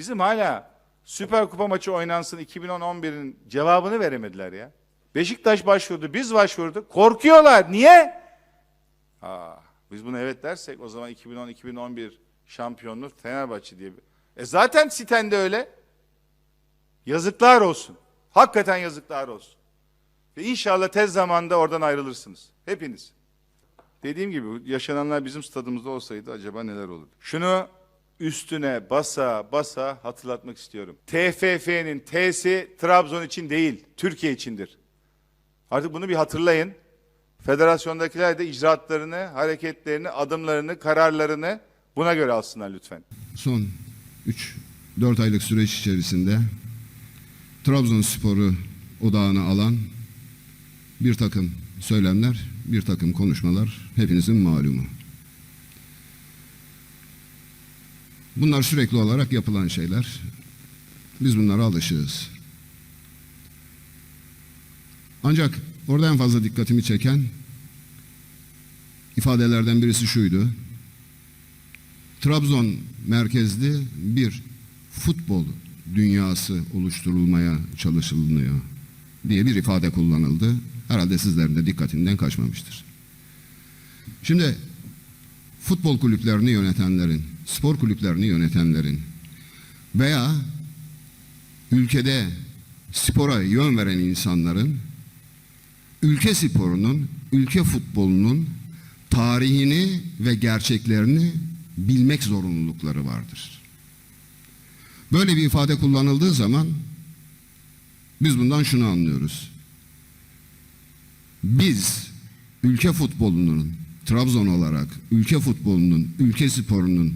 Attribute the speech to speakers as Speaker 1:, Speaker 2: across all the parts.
Speaker 1: Bizim hala Süper Kupa maçı oynansın 2010-11'in cevabını veremediler ya. Beşiktaş başvurdu, biz başvurduk. Korkuyorlar. Niye? Aa, biz bunu evet dersek o zaman 2010-2011 şampiyonluk Fenerbahçe diye. E zaten sitende öyle. Yazıklar olsun. Hakikaten yazıklar olsun. Ve inşallah tez zamanda oradan ayrılırsınız. Hepiniz. Dediğim gibi yaşananlar bizim stadımızda olsaydı acaba neler olurdu? Şunu üstüne basa basa hatırlatmak istiyorum. TFF'nin T'si Trabzon için değil, Türkiye içindir. Artık bunu bir hatırlayın. Federasyondakiler de icraatlarını, hareketlerini, adımlarını, kararlarını buna göre alsınlar lütfen.
Speaker 2: son 3-4 aylık süreç içerisinde Trabzonspor'u odağına alan bir takım söylemler, bir takım konuşmalar hepinizin malumu. Bunlar sürekli olarak yapılan şeyler. Biz bunlara alışığız. Ancak orada en fazla dikkatimi çeken ifadelerden birisi şuydu. Trabzon merkezli bir futbol dünyası oluşturulmaya çalışılıyor diye bir ifade kullanıldı. Herhalde sizlerin de dikkatinden kaçmamıştır. Şimdi futbol kulüplerini yönetenlerin, spor kulüplerini yönetenlerin veya ülkede spora yön veren insanların ülke sporunun, ülke futbolunun tarihini ve gerçeklerini bilmek zorunlulukları vardır. Böyle bir ifade kullanıldığı zaman biz bundan şunu anlıyoruz. Biz ülke futbolunun Trabzon olarak ülke futbolunun, ülke sporunun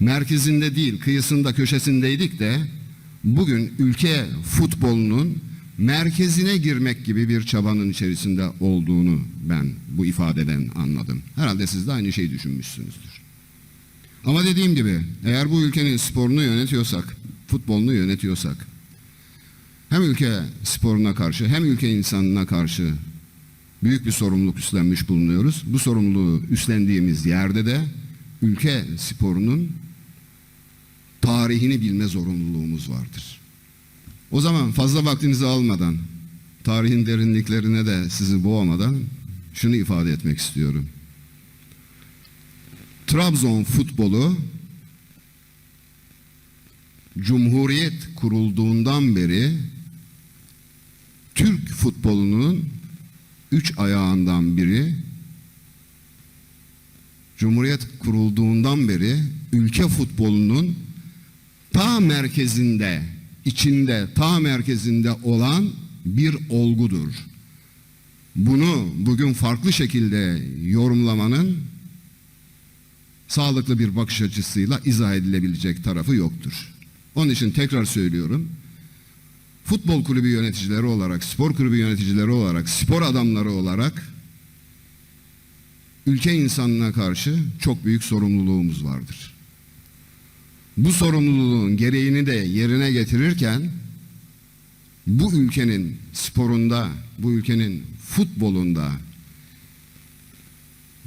Speaker 2: merkezinde değil, kıyısında, köşesindeydik de bugün ülke futbolunun merkezine girmek gibi bir çabanın içerisinde olduğunu ben bu ifadeden anladım. Herhalde siz de aynı şeyi düşünmüşsünüzdür. Ama dediğim gibi eğer bu ülkenin sporunu yönetiyorsak, futbolunu yönetiyorsak hem ülke sporuna karşı hem ülke insanına karşı büyük bir sorumluluk üstlenmiş bulunuyoruz. Bu sorumluluğu üstlendiğimiz yerde de ülke sporunun tarihini bilme zorunluluğumuz vardır. O zaman fazla vaktinizi almadan, tarihin derinliklerine de sizi boğmadan şunu ifade etmek istiyorum. Trabzon futbolu Cumhuriyet kurulduğundan beri Türk futbolunun üç ayağından biri Cumhuriyet kurulduğundan beri ülke futbolunun ta merkezinde, içinde, ta merkezinde olan bir olgudur. Bunu bugün farklı şekilde yorumlamanın sağlıklı bir bakış açısıyla izah edilebilecek tarafı yoktur. Onun için tekrar söylüyorum. Futbol kulübü yöneticileri olarak, spor kulübü yöneticileri olarak, spor adamları olarak ülke insanına karşı çok büyük sorumluluğumuz vardır. Bu sorumluluğun gereğini de yerine getirirken bu ülkenin sporunda, bu ülkenin futbolunda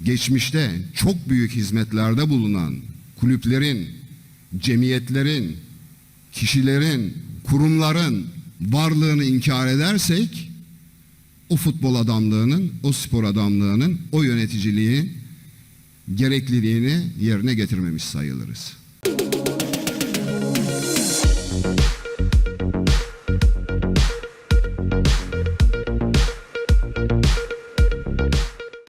Speaker 2: geçmişte çok büyük hizmetlerde bulunan kulüplerin, cemiyetlerin, kişilerin, kurumların varlığını inkar edersek o futbol adamlığının, o spor adamlığının, o yöneticiliğin gerekliliğini yerine getirmemiş sayılırız.